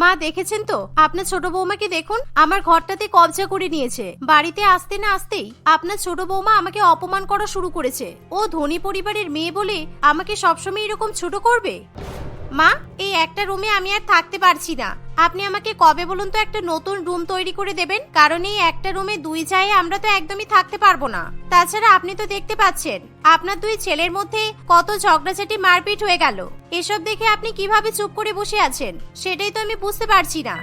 মা, দেখেছেন তো? আপনার ছোট বৌমাকে দেখুন, আমার ঘরটাতে কবজা করে নিয়েছে। বাড়িতে আসতে না আসতেই আপনার ছোট বৌমা আমাকে অপমান করা শুরু করেছে। ও ধনী পরিবারের মেয়ে বলে আমাকে সবসময় এরকম ছোট করবে? মা, এই একটা রুমে আমি আর থাকতে পারছি না। আপনি আমাকে কবে বলুন তো একটা নতুন রুম তৈরি করে দেবেন? কারণ এই একটা রুমে দুই চায়ে আমরা তো একদমই থাকতে পারব না। তাছাড়া আপনি তো দেখতে পাচ্ছেন, আপনার দুই ছেলের মধ্যে কত ঝগড়াঝাটি মারপিট হয়ে গেল। এসব দেখে আপনি কীভাবে চুপ করে বসে আছেন, সেটাই তো আমি বুঝতে পারছি না।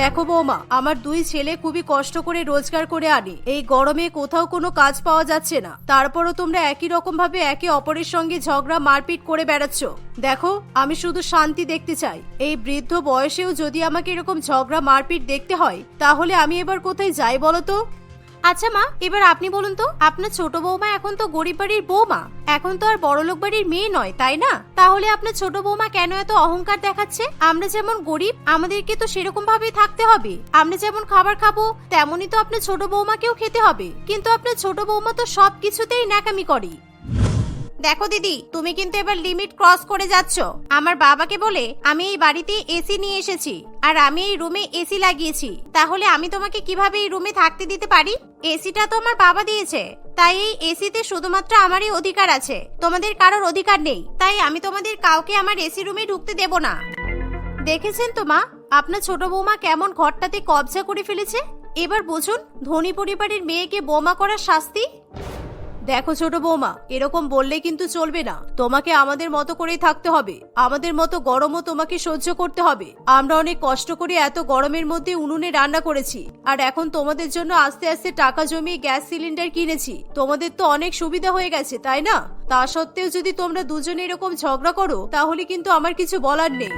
দেখো বৌমা, আমার দুই ছেলে খুবই কষ্ট করে রোজগার করে আনে। এই গরমে কোথাও কোনো কাজ পাওয়া যাচ্ছে না। তারপরও তোমরা একই রকম ভাবে একে অপরের সঙ্গে ঝগড়া মারপিট করে বেড়াচ্ছ। দেখো, আমি শুধু শান্তি দেখতে চাই। এই বৃদ্ধ বয়সেও যদি আমাকে এরকম ঝগড়া মারপিট দেখতে হয়, তাহলে আমি এবার কোথায় যাই বলো তো? আচ্ছা মা, এবার আপনি বলুন তো, আপনার ছোট বৌমা এখন তো গরিব বাড়ির বৌমা। এখন তো আর বড়লোক বাড়ির মেয়ে নয়, তাই না? তাহলে আপনার ছোট বৌমা কেন এত অহংকার দেখাচ্ছে? আমরা যেমন গরিব, আমাদেরকে তো সেরকম ভাবেই থাকতে হবে। আমরা যেমন খাবার খাব, তেমনই তো আপনার ছোট বৌমাকেও খেতে হবে। কিন্তু আপনার ছোট বৌমা তো সব কিছুতেই ন্যাকামি করে। দেখো দিদি, তুমি কিন্তু এবার লিমিট ক্রস করে যাচ্ছ। আমার বাবাকে বলে, আমি এই বাড়িতে এসি নিয়ে এসেছি, আর আমি এই রুমে এসি লাগিয়েছি। তাহলে আমি তোমাকে কীভাবে এই রুমে থাকতে দিতে পারি? এসিটা তো আমার বাবা দিয়েছে, তাই এই এসিতে শুধুমাত্র আমারই অধিকার আছে। তোমাদের কারোর অধিকার নেই, তাই আমি তোমাদের কাউকে আমার এসি রুমে ঢুকতে দেব না। দেখেছেন তো মা, আপনার ছোট বৌমা কেমন ঘরটাতে কবজা করে ফেলেছে? এবার বুঝুন, ধনী পরিবারের মেয়েকে বোমা করার শাস্তি? দেখো ছোট বৌমা, এরকম বললে কিন্তু চলবে না। তোমাকে আমাদের মতো করেই থাকতে হবে। আমাদের মতো গরমও তোমাকে সহ্য করতে হবে। আমরা অনেক কষ্ট করে এত গরমের মধ্যে উনুনে রান্না করেছি। আর এখন তোমাদের জন্য আস্তে আস্তে টাকা জমিয়ে গ্যাস সিলিন্ডার কিনেছি। তোমাদের তো অনেক সুবিধা হয়ে গেছে, তাই না? তা সত্ত্বেও যদি তোমরা দুজনে এরকম ঝগড়া করো, তাহলে কিন্তু আমার কিছু বলার নেই।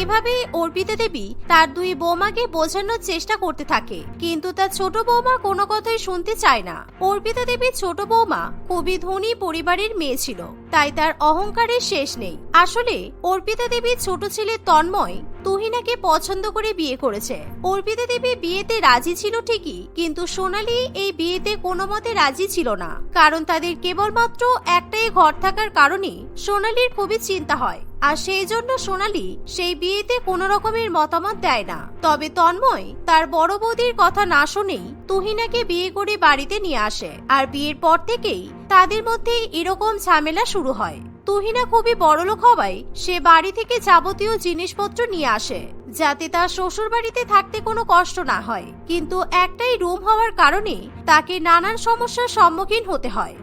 এভাবে অর্পিতা দেবী তার দুই বৌমাকে বোঝানোর চেষ্টা করতে থাকে, কিন্তু তার ছোট বৌমা কোনো কথাই শুনতে চায় না। অর্পিতা দেবীর ছোট বৌমা খুবই ধনী পরিবারের মেয়ে ছিল। তাই তার অহংকারের শেষ নেই। আসলে, অর্পিতা দেবীর ছোট ছেলে তন্ময় তুহিনাকে পছন্দ করে বিয়ে করেছে। অর্পিতা দেবী বিয়েতে রাজি ছিল ঠিকই, কিন্তু সোনালি এই বিয়েতে কোনো মতে রাজি ছিল না। কারণ তাদের কেবলমাত্র একটাই ঘর থাকার কারণে সোনালির খুবই চিন্তা হয়। আর সেই জন্য সোনালি সেই বিয়েতে কোনো রকমের মতামত দেয় না। তবে তন্ময় তার বড় বৌদির কথা না শুনেই তুহিনাকে বিয়ে করে বাড়িতে নিয়ে আসে আর বিয়ের পর থেকেই তাদের মধ্যে এরকম ঝামেলা শুরু হয়। তুহিনা খুবই বড়লোক হওয়ায় সে বাড়ি থেকে যাবতীয় জিনিসপত্র নিয়ে আসে, যাতে তার শ্বশুর বাড়িতে থাকতে কোনো কষ্ট না হয়। কিন্তু একটাই রুম হওয়ার কারণে তাকে নানান সমস্যার সম্মুখীন হতে হয়।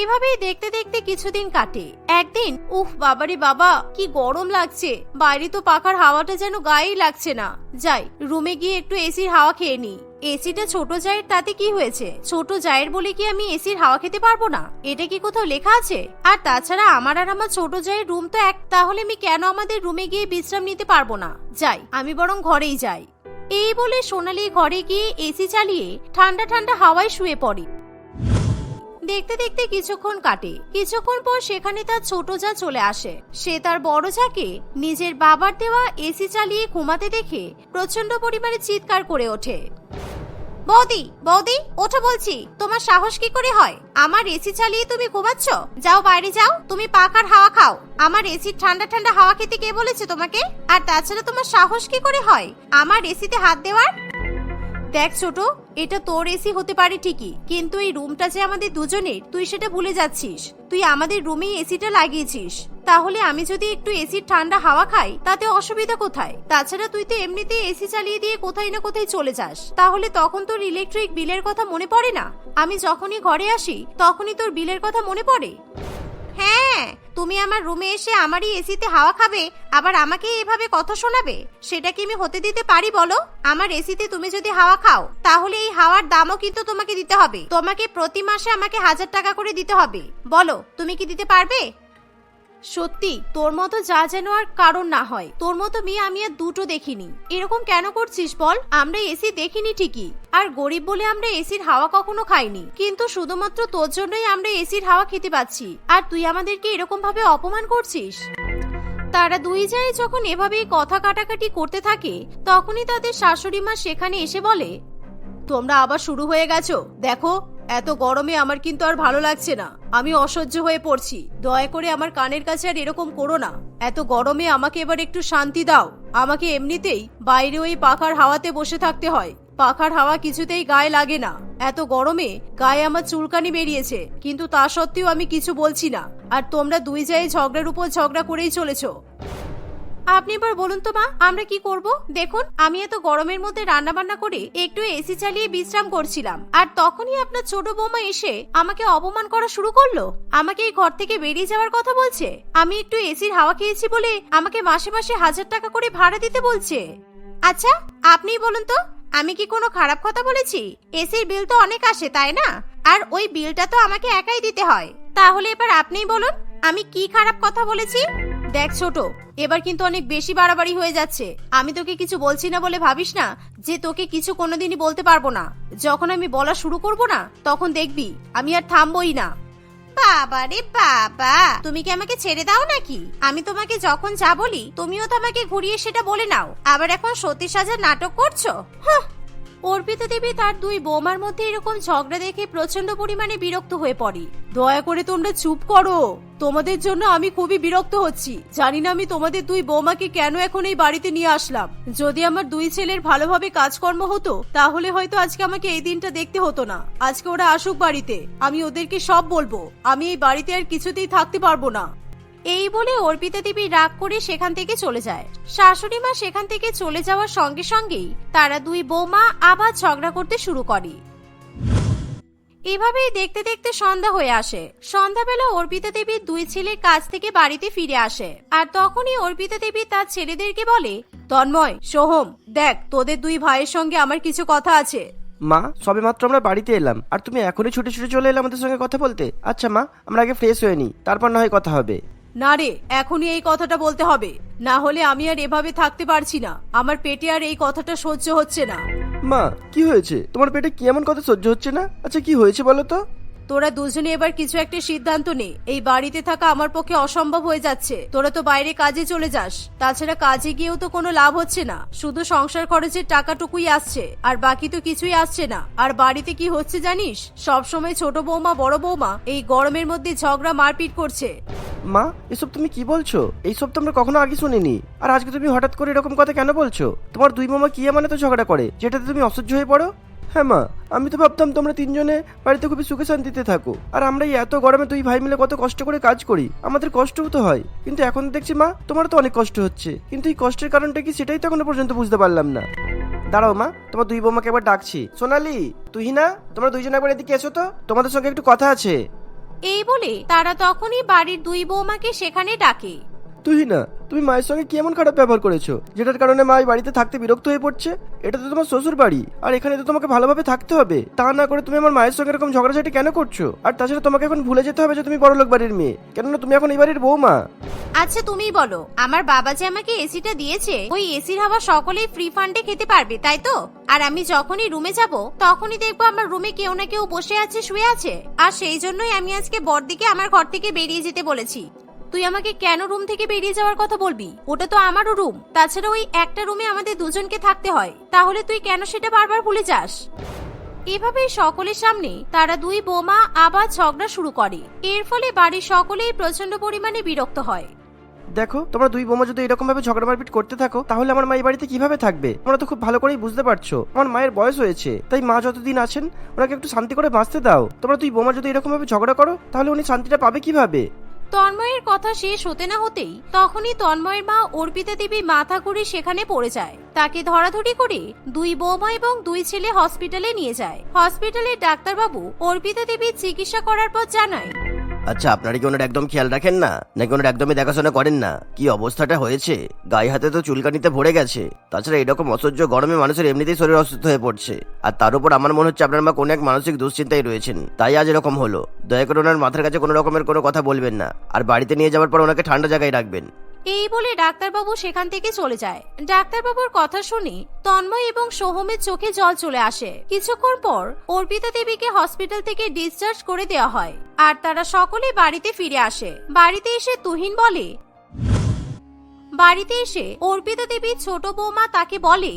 এভাবেই দেখতে দেখতে কিছুদিন কাটে। একদিন, উফ, বাবারে বাবা, কি গরম লাগছে। বাইরে তো পাখার হাওয়াটা যেন গায়েই লাগছে না। যাই, রুমে গিয়ে একটু এসির হাওয়া খেয়ে নি এসিটা ছোট জায়ের, তাতে কি হয়েছে? ছোট জায়ের বলে কি আমি এসির হাওয়া খেতে পারব না? এটা কি কোথাও লেখা আছে? আর তাছাড়া আমার আর আমার ছোট জায়ের রুম তো এক, তাহলে আমি কেন আমাদের রুমে গিয়ে বিশ্রাম নিতে পারব না? যাই, আমি বরং ঘরেই যাই। এই বলে সোনালি ঘরে গিয়ে এসি চালিয়ে ঠান্ডা ঠান্ডা হাওয়ায় শুয়ে পড়ে। দেখতে দেখতে কিছুক্ষণ কাটে। কিছুক্ষণ পর সেখানে তার ছোট যা চলে আসে। সে তার বড় যাকে নিজের বাবার দেওয়া এসি চালিয়ে ঘুমাতে দেখে প্রচণ্ড পরিমাণে চিৎকার করে ওঠে। বৌদি বৌদি, ওঠো বলছি, তোমার সাহস কি করে হয়? আমার এসি চালিয়ে তুমি ঘুমাচ্ছ? যাও বাইরে যাও, তুমি পাখার হাওয়া খাও। আমার এসির ঠান্ডা ঠান্ডা হাওয়া খেতে কে বলেছে তোমাকে? আর তাছাড়া তোমার সাহস কি করে হয়? আমার এসিতে হাত দেওয়ার? দেখ ছোট, এটা তোর এসি হতে পারে ঠিকই, কিন্তু এই রুমটা যে আমাদের দুজনের, তুই সেটা ভুলে যাচ্ছিস। তুই আমাদের রুমেই এসিটা লাগিয়েছিস। তাহলে আমি যদি একটু এসির ঠান্ডা হাওয়া খাই, তাতে অসুবিধা কোথায়? তাছাড়া তুই তো এমনিতে এসি চালিয়ে দিয়ে কোথায় না কোথায় চলে যাস। তাহলে তখন তোর ইলেকট্রিক বিলের কথা মনে পড়ে না? আমি যখনই ঘরে আসি, তখনই তোর বিলের কথা মনে পড়ে? তুমি আমার রুমে এসে আমারই এসিতে হাওয়া খাবে, আবার আমাকে এভাবে কথা শোনাবে? সেটা কি আমি হতে দিতে পারি বলো? আমার এসিতে তুমি যদি হাওয়া খাও, তাহলে এই হাওয়ার দামও কিন্তু তোমাকে দিতে হবে। তোমাকে প্রতি মাসে আমাকে হাজার টাকা করে দিতে হবে। বলো, তুমি কি দিতে পারবে? সত্যি, তোর মতো যা যেন আর কারণ না হয়। তোর মতো মেয়ে আমি আর দুটো দেখিনি। এরকম কেন করছিস বল? আমরা এসি দেখিনি ঠিকই। আর গরিব বলে আমরা এসির হাওয়া কখনো খাইনি। কিন্তু শুধুমাত্র তোর জন্যই আমরা এসির হাওয়া খেতে পাচ্ছি। আর তুই আমাদেরকে এরকম ভাবে অপমান করছিস? তারা দুই যায় যখন এভাবেই কথা কাটাকাটি করতে থাকে, তখনই তাদের শাশুড়ি মা সেখানে এসে বলে, তোমরা আবার শুরু হয়ে গেছো। দেখো এত গরমে আমার কিন্তু আর ভালো লাগছে না। আমি অসহ্য হয়ে পড়ছি। দয়া করে আমার কানের কাছে আর এরকম করো না। এত গরমে আমাকে এবার একটু শান্তি দাও। আমাকে এমনিতেই বাইরে ওই পাখার হাওয়াতে বসে থাকতে হয়। পাখার হাওয়া কিছুতেই গায়ে লাগে না। এত গরমে গায়ে আমার চুলকানি বেরিয়েছে। কিন্তু তা সত্ত্বেও আমি কিছু বলছি না। আর তোমরা দুই জায়গায় ঝগড়ার উপর ঝগড়া করেই চলেছো। আপনি এবার বলুন তো মা, আমরা কি করব? দেখুন, আমি এত গরমের মধ্যে রান্না বান্না করে একটু এসি চালিয়ে বিশ্রাম করছিলাম। আর তখনই আপনার ছোট বৌমা এসে আমাকে অপমান করা শুরু করল। আমাকে এই ঘর থেকে বেরিয়ে যাওয়ার কথা বলছে। আমি একটু এসির হাওয়া খেয়েছি বলে আমাকে মাসে মাসে হাজার টাকা করে ভাড়া দিতে বলছে। আচ্ছা আপনিই বলুন তো, আমি কি কোনো খারাপ কথা বলেছি? এসির বিল তো অনেক আসে, তাই না? আর ওই বিলটা তো আমাকে একাই দিতে হয়। তাহলে এবার আপনিই বলুন, আমি কি খারাপ কথা বলেছি? দেখ ছোট, এবার কিন্তু অনেক বেশি বাড়াবাড়ি হয়ে যাচ্ছে। আমি তোকে কিছু বলছি না বলে ভাবিস না যে তোকে কিছু কোনোদিনই বলতে পারব না। যখন আমি বলা শুরু করব না, তখন দেখবি আমি আর থামবই না। বাবা রে বাবা, তুমি কি আমাকে ছেড়ে দাও নাকি? আমি তোমাকে যখন যা বলি, তুমিও তো আমাকে ঘুরিয়ে সেটা বলে নাও। আবার এখন সতী নাটক করছ? হাহ। অর্পিতা দেবী তার দুই বৌমার মধ্যে এরকম ঝগড়া দেখে প্রচণ্ড পরিমাণে বিরক্ত হয়ে পড়ে। দয়া করে তোমরা চুপ করো। তোমাদের জন্য আমি খুবই বিরক্ত হচ্ছি। জানি না আমি তোমাদের দুই বৌমাকে কেন এখন এই বাড়িতে নিয়ে আসলাম। যদি আমার দুই ছেলের ভালোভাবে কাজকর্ম হতো, তাহলে হয়তো আজকে আমাকে এই দিনটা দেখতে হতো না। আজকে ওরা আসুক বাড়িতে। আমি ওদেরকে সব বলব। আমি এই বাড়িতে আর কিছুতেই থাকতে পারব না। এই বলে অর্পিতা দেবী রাগ করে সেখান থেকে চলে যায়। শাশুড়ি মা সেখান থেকে চলে যাওয়ার সঙ্গে সঙ্গেই তারা দুই বৌমা আবার ঝগড়া করতে শুরু করে। এভাবেই দেখতে দেখতে সন্ধ্যা হয়ে আসে। সন্ধ্যাবেলা অর্পিতা দেবী দুই ছেলে কাজ থেকে বাড়িতে ফিরে আসে। আর তখনই অর্পিতা দেবী তার ছেলেদেরকে বলে, তন্ময়, সোহম, দেখ, তোদের দুই ভাইয়ের সঙ্গে আমার কিছু কথা আছে। মা সবে মাত্র আমরা বাড়িতে এলাম। আর তুমি এখনই ছুটে ছুটে চলে এলে আমাদের সঙ্গে কথা বলতে? আচ্ছা মা, আমরা আগে ফ্রেশ হয়ে নিই। তারপর না হয় কথা হবে। না রে, এখনই এই কথাটা বলতে হবে। না হলে আমি আর এভাবে থাকতে পারছি না। আমার পেটে আর এই কথাটা সহ্য হচ্ছে না। মা, কি হয়েছে? তোমার পেটে কি এমন কথা সহ্য হচ্ছে না? আচ্ছা কি হয়েছে বলো তো? তোরা দুজনে এবার কিছু একটা সিদ্ধান্ত নে। এই বাড়িতে থাকা আমার পক্ষে অসম্ভব হয়ে যাচ্ছে। তোরা তো বাইরে কাজে চলে যাস। তাছাড়া কাজে গিয়েও তো কোনো লাভ হচ্ছে না। শুধু সংসার খরচের টাকাটুকুই আসছে, আর বাকি তো কিছুই আসছে না। আর বাড়িতে কি হচ্ছে জানিস? সব সময় ছোট বৌমা, বড় বৌমা, এই গরমের মধ্যে ঝগড়া মারপিট করছে। মা, এসব তুমি কি বলছো? এইসব তো আমরা কখনো আগে শুনিনি। আর আজকে তুমি হঠাৎ করে এরকম কথা কেন বলছো? তোমার দুই মামা কি মানে তো ঝগড়া করে, যেটাতে তুমি অসহ্য হয়ে পড়ো? হ্যাঁ মা, আমি তো ভাবতাম তোমরা তিনজনে বাড়িতে খুবই সুখে শান্তিতে থাকো। আর আমরা এই এত গরমে দুই ভাই মিলে কত কষ্ট করে কাজ করি, আমাদের কষ্টও তো হয়। কিন্তু এখন দেখছি মা তোমার তো অনেক কষ্ট হচ্ছে। কিন্তু এই কষ্টের কারণটা কি সেটাই তো এখনও পর্যন্ত বুঝতে পারলাম না। দাঁড়াও মা, তোমার দুই বৌমাকে একবার ডাকছি। সোনালি তুই না তোমরা দুইজন একবার এদিকে এসো তো, তোমাদের সঙ্গে একটু কথা আছে। এই বলে তারা তখনই বাড়ির দুই বৌমাকে সেখানে ডাকে। তুই না। তুমি মায়ের সঙ্গে কি এমন খারাপ ব্যবহার করেছ? যেটার কারণে মা বাড়িতে থাকতে বিরক্ত হয়ে পড়ছে? এটা তো তোমার শ্বশুর বাড়ি। আর এখানে তো তোমাকে ভালোভাবে থাকতে হবে। তা না করে তুমি আমার মায়ের সঙ্গে এরকম ঝগড়াঝাটি কেন করছ? আর তাছাড়া তোমাকে এখন ভুলে যেতে হবে যে তুমি বড়লোক বাড়ির মেয়ে। কেননা তুমি এখন এই বাড়ির বৌমা আচ্ছা তুমিই বলো। আমার বাবা যে আমাকে এসিটা দিয়েছে, ওই এসির হাওয়া সকলেই ফ্রি ফান্ডে খেতে পারবে, তাই তো? আর আমি যখনই রুমে যাব, তখনই দেখব আমার রুমে কেউ না কেউ বসে আছে, শুয়ে আছে। আর সেই জন্যই আমি আজকে বড়দিকে আমার ঘর থেকে বেরিয়ে যেতে বলেছি। তুই আমাকে কেন রুম থেকে বেরিয়ে যাওয়ার কথা বলবি? ওটা তো আমারও রুম। তাছাড়া ওই একটা রুমে আমাদের দুজনকে থাকতে হয়। তাহলে তুই কেন সেটা বারবার ভুলে যাস? এভাবেই সকলের সামনে তারা দুই বোমা আবার ঝগড়া শুরু করে। এর ফলে বাড়ির সকলেই প্রচণ্ড পরিমাণে বিরক্ত হয়। দেখো, তোমরা দুই বোমা যদি এরকম ভাবে ঝগড়া মারপিট করতে থাকো, তাহলে আমার মা এই বাড়িতে কীভাবে থাকবে? তোমরা তো খুব ভালো করেই বুঝতে পারছ। আমার মায়ের বয়স হয়েছে, তাই মা যতদিন আছেন, ওনাকে একটু শান্তি করে বাঁচতে দাও। তোমরা দুই বোমা যদি এরকম ভাবে ঝগড়া করো, তাহলে উনি শান্তিটা পাবে কীভাবে? তন্ময়ের কথা শেষ হতে না হতেই তখনই তন্ময়ের মা অর্পিতা দেবী মাথা ঘুরে সেখানে পড়ে যায়। তাকে ধরাধরি করে দুই বৌমা এবং দুই ছেলে হসপিটালে নিয়ে যায়। হসপিটালের ডাক্তারবাবু অর্পিতা দেবীর চিকিৎসা করার পর জানায়। আচ্ছা আপনারা কি ওনার একদম খেয়াল রাখেন না? নাকি ওনার একদমই দেখাশোনা করেন না? কি অবস্থাটা হয়েছে? গায়ে হাতে তো চুলকানিতে ভরে গেছে। তাছাড়া এরকম অসহ্য গরমে মানুষের এমনিতেই শরীর অসুস্থ হয়ে পড়ছে। আর তার উপর আমার মনে হচ্ছে আপনার মা কোনো এক মানসিক দুশ্চিন্তায় রয়েছেন। তাই আজ এরকম হলো। দয়া করে ওনার মাথার কাছে কোনো রকমের কোনো কথা বলবেন না। আর বাড়িতে নিয়ে যাওয়ার পর ওনাকে ঠান্ডা জায়গায় রাখবেন। এই বলে ডাক্তারবাবু সেখান থেকে চলে যায়। ডাক্তারবাবুর কথা শুনে তন্ময় এবং সোহমের চোখে জল চলে আসে। কিছুক্ষণ পর অর্পিতা দেবীকে হসপিটাল থেকে ডিসচার্জ করে দেওয়া হয় আর তারা সকলে বাড়িতে ফিরে আসে। বাড়িতে এসে তুহিন বলে, বাড়িতে এসে অর্পিতা দেবীর ছোট বৌমা তাকে বলে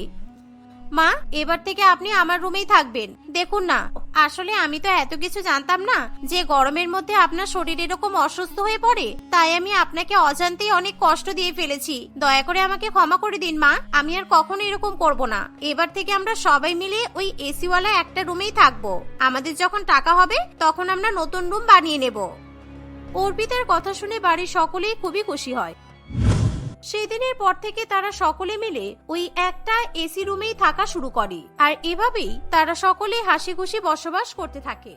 মা, এবার থেকে আপনি আমার রুমেই থাকবেন। দেখুন না, আসলে আমি তো এত কিছু জানতাম না যে গরমের মধ্যে আপনার শরীর এরকম অসুস্থ হয়ে পড়ে। তাই আমি আপনাকে অজান্তেই অনেক কষ্ট দিয়ে ফেলেছি। দয়া করে আমাকে ক্ষমা করে দিন, মা। আমি আর কখনো এরকম করব না। এবার থেকে আমরা সবাই মিলে ওই এসিওয়ালা একটা রুমেই থাকব। আমাদের যখন টাকা হবে, তখন আমরা নতুন রুম বানিয়ে নেব। অর্পিতার কথা শুনে বাড়ির সকলেই খুবই খুশি হয়। সেই দিনের পর থেকে তারা সকলে মিলে ওই একটা এসি রুমেই থাকা শুরু করে। আর এভাবেই তারা সকলে হাসি খুশি বসবাস করতে থাকে।